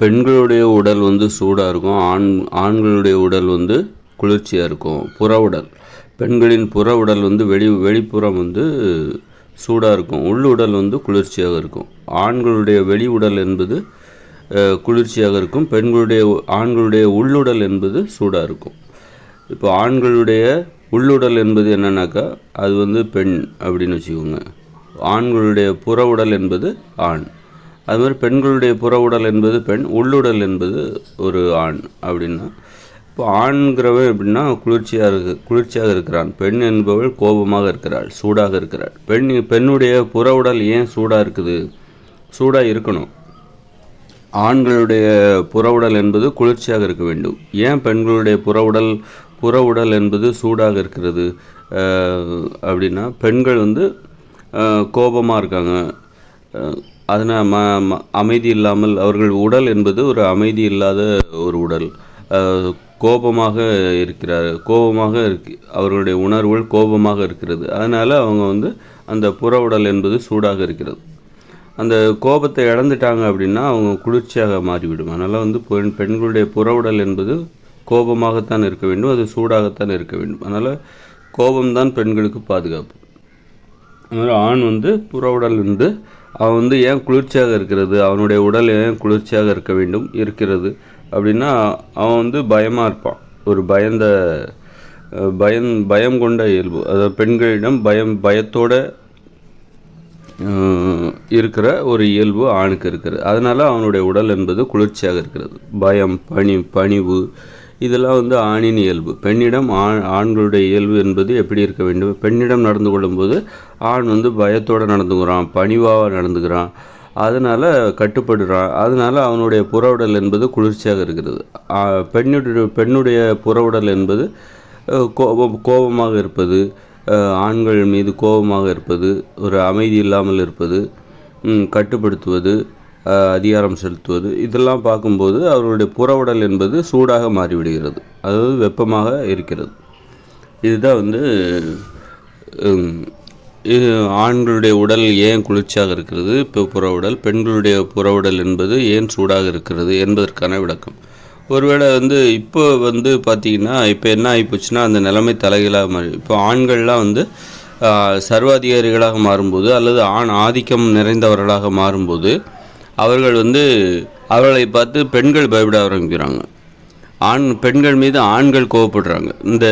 பெண்களுடைய உடல் வந்து சூடாக இருக்கும். ஆண் ஆண்களுடைய உடல் வந்து குளிர்ச்சியாக இருக்கும். புற உடல். பெண்களின் புற உடல் வந்து வெளி வெளிப்புறம் வந்து சூடாக இருக்கும். உள்ளுடல் வந்து குளிர்ச்சியாக இருக்கும். ஆண்களுடைய வெளி உடல் என்பது குளிர்ச்சியாக இருக்கும். பெண்களுடைய ஆண்களுடைய உள்ளுடல் என்பது சூடாக இருக்கும். இப்போ ஆண்களுடைய உள்ளுடல் என்பது என்னன்னாக்கா அது வந்து பெண் அப்படின்னு வச்சுக்கோங்க. ஆண்களுடைய புற உடல் என்பது ஆண். அது மாதிரி பெண்களுடைய புற உடல் என்பது பெண் உள்ளுடல் என்பது ஒரு ஆண் அப்படின்னா இப்போ ஆண்கிறவன் எப்படின்னா குளிர்ச்சியாக இருக்கு குளிர்ச்சியாக இருக்கிறான். பெண் என்பவள் கோபமாக இருக்கிறாள் சூடாக இருக்கிறாள். பெண் பெண்ணுடைய புற உடல் ஏன் சூடாக இருக்குது? சூடாக இருக்கணும். ஆண்களுடைய புற உடல் என்பது குளிர்ச்சியாக இருக்க வேண்டும். ஏன் பெண்களுடைய புற உடல் புற உடல் என்பது சூடாக இருக்கிறது? அப்படின்னா பெண்கள் வந்து கோபமாக இருக்காங்க. அதனால் ம ம- அமைதி இல்லாமல் அவர்கள் உடல் என்பது ஒரு அமைதி இல்லாத ஒரு உடல். கோபமாக இருக்கிறார் கோபமாக இருக்கு அவர்களுடைய உணர்வுகள் கோபமாக இருக்கிறது. அதனால் அவங்க வந்து அந்த புற உடல் என்பது சூடாக இருக்கிறது. அந்த கோபத்தை இழந்துட்டாங்க அப்படின்னா அவங்க குளிர்ச்சியாக மாறிவிடும். அதனால் வந்து பெண் பெண்களுடைய புற உடல் என்பது கோபமாகத்தான் இருக்க வேண்டும் அது சூடாகத்தான் இருக்க வேண்டும். அதனால் கோபம்தான் பெண்களுக்கு பாதுகாப்பு. அதனால் ஆண் வந்து புற உடல் வந்து அவன் வந்து ஏன் குளிர்ச்சியாக இருக்கிறது? அவனுடைய உடல் ஏன் குளிர்ச்சியாக இருக்க வேண்டும்? இருக்கிறது. அப்படின்னா அவன் வந்து பயமாக இருப்பான். ஒரு பயந்த பயம் பயம் கொண்ட இயல்பு. அதாவது பெண்களிடம் பயம் பயத்தோட இருக்கிற ஒரு இயல்பு ஆணுக்கு இருக்கிறது. அதனால் அவனுடைய உடல் என்பது குளிர்ச்சியாக இருக்கிறது. பயம் பணி பணிவு இதெல்லாம் வந்து ஆணின் இயல்பு. பெண்ணிடம் ஆண் ஆண்களுடைய இயல்பு என்பது எப்படி இருக்க வேண்டும்? பெண்ணிடம் நடந்து கொள்ளும்போது ஆண் வந்து பயத்தோடு நடந்துக்கிறான் பணிவாக நடந்துக்கிறான். அதனால் கட்டுப்படுறான். அதனால் அவனுடைய புறவுடல் என்பது குளிர்ச்சியாக இருக்கிறது. பெண்ணுடைய பெண்ணுடைய புறவுடல் என்பது கோபம் கோபமாக இருப்பது ஆண்கள் மீது கோபமாக இருப்பது ஒரு அமைதி இல்லாமல் இருப்பது கட்டுப்படுத்துவது அதிகாரம் செலுத்துவது. இதெல்லாம் பார்க்கும்போது அவர்களுடைய புறவுடல் என்பது சூடாக மாறிவிடுகிறது. அதாவது வெப்பமாக இருக்கிறது. இதுதான் வந்து இது ஆண்களுடைய உடல் ஏன் குளிர்ச்சியாக இருக்கிறது? இப்போ புறவுடல். பெண்களுடைய புறவுடல் என்பது ஏன் சூடாக இருக்கிறது என்பதற்கான விளக்கம். ஒருவேளை வந்து இப்போ வந்து பார்த்திங்கன்னா இப்போ என்ன ஆகிப்போச்சுன்னா அந்த நிலைமை தலைகீழாக மாறி இப்போ ஆண்கள்லாம் வந்து சர்வாதிகாரிகளாக மாறும்போது அல்லது ஆண் ஆதிக்கம் நிறைந்தவர்களாக மாறும்போது அவர்கள் வந்து அவர்களை பார்த்து பெண்கள் பயப்பட ஆரம்பிக்கிறாங்க ஆண் பெண்கள் மீது ஆண்கள் கோவப்படுறாங்க. இந்த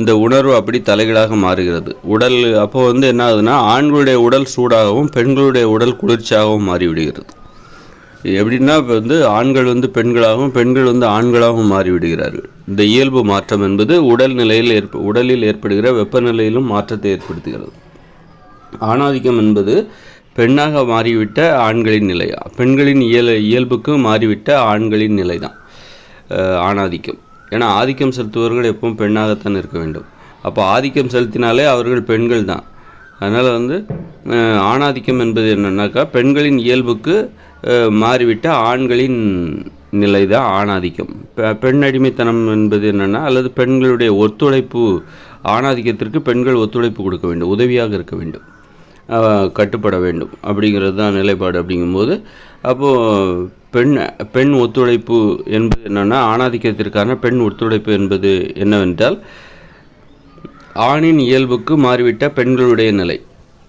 இந்த உணர்வு அப்படி தலைகளாக மாறுகிறது. உடல் அப்போ வந்து என்ன ஆகுதுன்னா ஆண்களுடைய உடல் சூடாகவும் பெண்களுடைய உடல் குளிர்ச்சியாகவும் மாறிவிடுகிறது. எப்படின்னா இப்போ வந்து ஆண்கள் வந்து பெண்களாகவும் பெண்கள் வந்து ஆண்களாகவும் மாறிவிடுகிறார்கள். இந்த இயல்பு மாற்றம் என்பது உடல் நிலையில் ஏற்ப உடலில் ஏற்படுகிற வெப்பநிலையிலும் மாற்றத்தை ஏற்படுத்துகிறது. ஆணாதிக்கம் என்பது பெண்ணாக மாறிவிட்ட ஆண்களின் நிலை பெண்களின் இயல் இயல்புக்கு மாறிவிட்ட ஆண்களின் நிலை தான் ஆணாதிக்கம். ஏன்னா ஆதிக்கம் செலுத்துபவர்கள் எப்பவும் பெண்ணாகத்தான் இருக்க வேண்டும். அப்போ ஆதிக்கம் செலுத்தினாலே அவர்கள் பெண்கள் தான் அதனால் வந்து ஆணாதிக்கம் என்பது என்னன்னாக்கா பெண்களின் இயல்புக்கு மாறிவிட்ட ஆண்களின் நிலை தான் ஆணாதிக்கம். பெ- பெண் அடிமைத்தனம் என்பது என்னென்னா அல்லது பெண்களுடைய ஒத்துழைப்பு ஆணாதிக்கத்திற்கு பெண்கள் ஒத்துழைப்பு கொடுக்க வேண்டும் உதவியாக இருக்க வேண்டும். கட்டுப்பட வேண்டும். அப்படிங்கிறது தான் நிலைப்பாடு அப்படிங்கும்போது அப்போது பெண் பெண் ஒத்துழைப்பு என்பது என்னென்னா ஆணாதிக்கத்திற்கான பெண் ஒத்துழைப்பு என்பது என்னவென்றால் ஆணின் இயல்புக்கு மாறிவிட்ட பெண்களுடைய நிலை.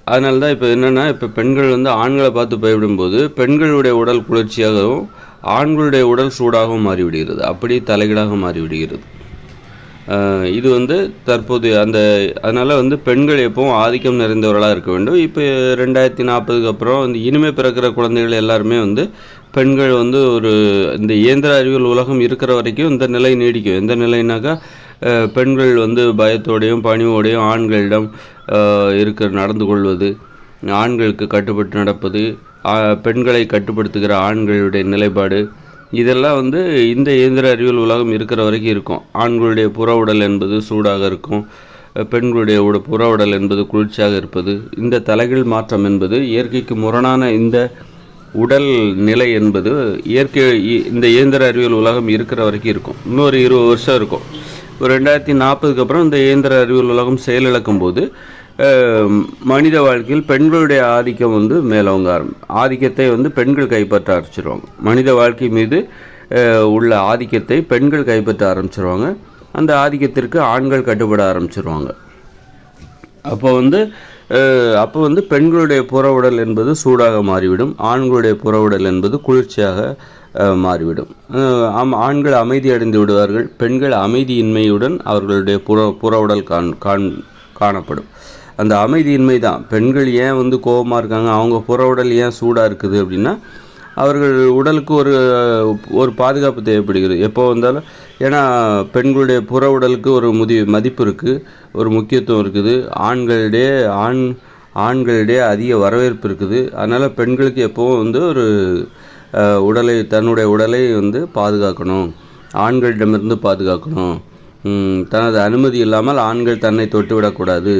அதனால தான் இப்போ என்னென்னா இப்போ பெண்கள் வந்து ஆண்களை பார்த்து பயப்படும்போது பெண்களுடைய உடல் குளிர்ச்சியாகவும் ஆண்களுடைய உடல் சூடாகவும் மாறிவிடுகிறது. அப்படி தலைகீழாக மாறிவிடுகிறது. இது வந்து தற்போது அந்த அதனால் வந்து பெண்கள் எப்பவும் ஆதிக்கம் நிறைந்தவர்களாக இருக்க வேண்டும். இப்போ ரெண்டாயிரத்தி நாற்பதுக்கு அப்புறம் இந்த இனிமே பிறக்கிற குழந்தைகள் எல்லாருமே வந்து பெண்கள் வந்து ஒரு இந்த இயந்திர அறிவியல் உலகம் இருக்கிற வரைக்கும் இந்த நிலை நீடிக்கும். எந்த நிலைனாக்கா பெண்கள் வந்து பயத்தோடையும் பணிவோடையும் ஆண்களிடம் இருக்கிற நடந்து கொள்வது ஆண்களுக்கு கட்டுப்பட்டு நடப்பது பெண்களை கட்டுப்படுத்துகிற ஆண்களுடைய நிலைப்பாடு இதெல்லாம் வந்து இந்த இயந்திர அறிவியல் உலகம் இருக்கிற வரைக்கும் இருக்கும். ஆண்களுடைய புற உடல் என்பது சூடாக இருக்கும். பெண்களுடைய உட புற உடல் என்பது குளிர்ச்சியாக இருப்பது. இந்த தலைகீழ் மாற்றம் என்பது இயற்கைக்கு முரணான இந்த உடல் நிலை என்பது இயற்கை இ- இந்த இயந்திர அறிவியல் உலகம் இருக்கிற வரைக்கும் இருக்கும். இன்னொரு இருபது வருஷம் இருக்கும். ஒரு ரெண்டாயிரத்தி நாற்பதுக்கு அப்புறம் இந்த இயந்திர அறிவியல் உலகம் செயலிழக்கும் போது மனித வாழ்க்கையில் பெண்களுடைய ஆதிக்கம் வந்து மேலோங்க ஆரம்பி ஆதிக்கத்தை வந்து பெண்கள் கைப்பற்ற ஆரம்பிச்சிருவாங்க. மனித வாழ்க்கை மீது உள்ள ஆதிக்கத்தை பெண்கள் கைப்பற்ற ஆரம்பிச்சிருவாங்க. அந்த ஆதிக்கத்திற்கு ஆண்கள் கட்டுப்பட ஆரம்பிச்சிருவாங்க. அப்போ வந்து அப்போ வந்து பெண்களுடைய புற உடல் என்பது சூடாக மாறிவிடும். ஆண்களுடைய புற உடல் என்பது குளிர்ச்சியாக மாறிவிடும். ஆம் ஆண்கள் அமைதி அடைந்து விடுவார்கள். பெண்கள் அமைதியின்மையுடன் அவர்களுடைய புற புற உடல் காண் காண் காணப்படும். அந்த அமைதியின்மை தான் பெண்கள் ஏன் வந்து கோபமாக இருக்காங்க? அவங்க புற உடல் ஏன் சூடாக இருக்குது அப்படின்னா அவர்கள் உடலுக்கு ஒரு ஒரு பாதுகாப்பு தேவைப்படுகிறது. எப்போ வந்தாலும் ஏன்னா பெண்களுடைய புற உடலுக்கு ஒரு முதி மதிப்பு இருக்குது ஒரு முக்கியத்துவம் இருக்குது. ஆண்களிடையே ஆண் ஆண்களிடையே அதிக வரவேற்பு இருக்குது. அதனால் பெண்களுக்கு எப்போவும் வந்து ஒரு உடலை தன்னுடைய உடலை வந்து பாதுகாக்கணும். ஆண்களிடமிருந்து பாதுகாக்கணும். தனது அனுமதி இல்லாமல் ஆண்கள் தன்னை தொட்டுவிடக்கூடாது.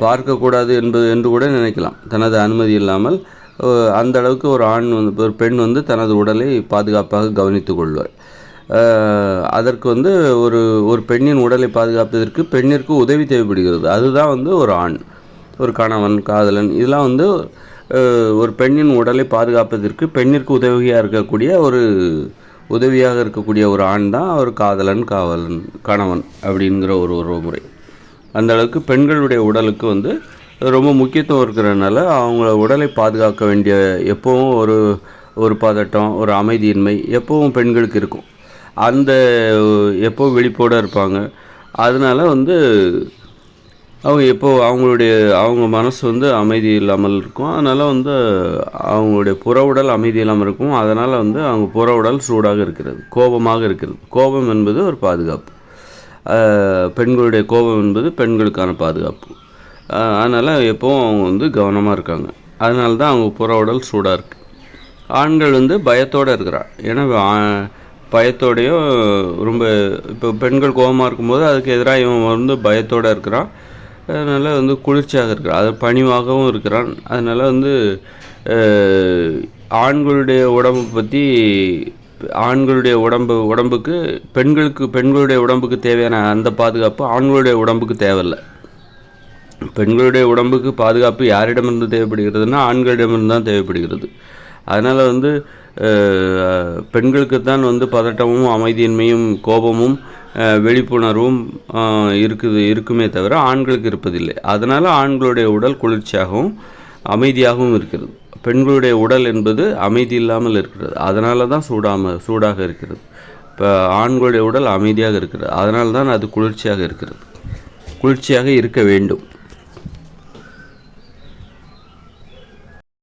பார்க்கக்கூடாது என்பது என்று கூட நினைக்கலாம். தனது அனுமதி இல்லாமல் அந்த அளவுக்கு ஒரு ஆண் வந்து ஒரு பெண் வந்து தனது உடலை பாதுகாப்பாக கவனித்து கொள்வார். அதற்கு வந்து ஒரு ஒரு பெண்ணின் உடலை பாதுகாப்பதற்கு பெண்ணிற்கு உதவி தேவைப்படுகிறது. அதுதான் வந்து ஒரு ஆண் ஒரு கணவன் காதலன். இதெல்லாம் வந்து ஒரு பெண்ணின் உடலை பாதுகாப்பதற்கு பெண்ணிற்கு உதவியாக இருக்கக்கூடிய ஒரு உதவியாக இருக்கக்கூடிய ஒரு ஆண் தான் ஒரு காதலன் காவலன் கணவன் அப்படிங்கிற ஒரு உறவுமுறை. அந்த அளவுக்கு பெண்களுடைய உடலுக்கு வந்து ரொம்ப முக்கியத்துவம் இருக்கிறதுனால அவங்கள உடலை பாதுகாக்க வேண்டிய எப்போவும் ஒரு ஒரு பதட்டம் ஒரு அமைதியின்மை எப்போவும் பெண்களுக்கு இருக்கும். அந்த எப்போ விழிப்போடு இருப்பாங்க. அதனால் வந்து அவங்க எப்போ அவங்களுடைய அவங்க மனசு வந்து அமைதி இல்லாமல் இருக்கும். அதனால் வந்து அவங்களுடைய புற உடல் அமைதி இல்லாமல் இருக்கும். அதனால் வந்து அவங்க புற உடல் சூடாக இருக்கிறது கோபமாக இருக்கிறது. கோபம் என்பது ஒரு பாதுகாப்பு. பெண்களுடைய கோபம் என்பது பெண்களுக்கான பாதுகாப்பு. அதனால் எப்போவும் அவங்க வந்து கவனமாக இருக்காங்க. அதனால தான் அவங்க புற உடல் சூடாக இருக்குது ஆண்கள் வந்து பயத்தோடு இருக்கிறான் ஏன்னா பயத்தோடையும் ரொம்ப இப்போ பெண்கள் கோபமாக இருக்கும்போது அதுக்கு எதிராக இவன் வந்து பயத்தோடு இருக்கிறான் அதனால் வந்து குளிர்ச்சியாக இருக்கிறான் அது பணிவாகவும் இருக்கிறான். அதனால் வந்து ஆண்களுடைய உடம்பு பற்றி ஆண்களுடைய உடம்பு உடம்புக்கு பெண்களுக்கு பெண்களுடைய உடம்புக்கு தேவையான அந்த பாதுகாப்பு ஆண்களுடைய உடம்புக்கு தேவையில்லை. பெண்களுடைய உடம்புக்கு பாதுகாப்பு யாரிடமிருந்து தேவைப்படுகிறதுனா ஆண்களிடமிருந்து தான் தேவைப்படுகிறது. அதனால் வந்து பெண்களுக்கு தான் வந்து பதட்டமும் அமைதியின்மையும் கோபமும் விழிப்புணர்வும் இருக்குது இருக்குமே தவிர ஆண்களுக்கு இருப்பதில்லை. அதனால் ஆண்களுடைய உடல் குளிர்ச்சியாகவும் அமைதியாகவும் இருக்கிறது. பெண்களுடைய உடல் என்பது அமைதி இல்லாமல் இருக்கிறது. அதனால தான் சூடாம சூடாக இருக்கிறது. இப்போ ஆண்களுடைய உடல் அமைதியாக இருக்கிறது. அதனால தான் அது குளிர்ச்சியாக இருக்கிறது. குளிர்ச்சியாக இருக்க வேண்டும்.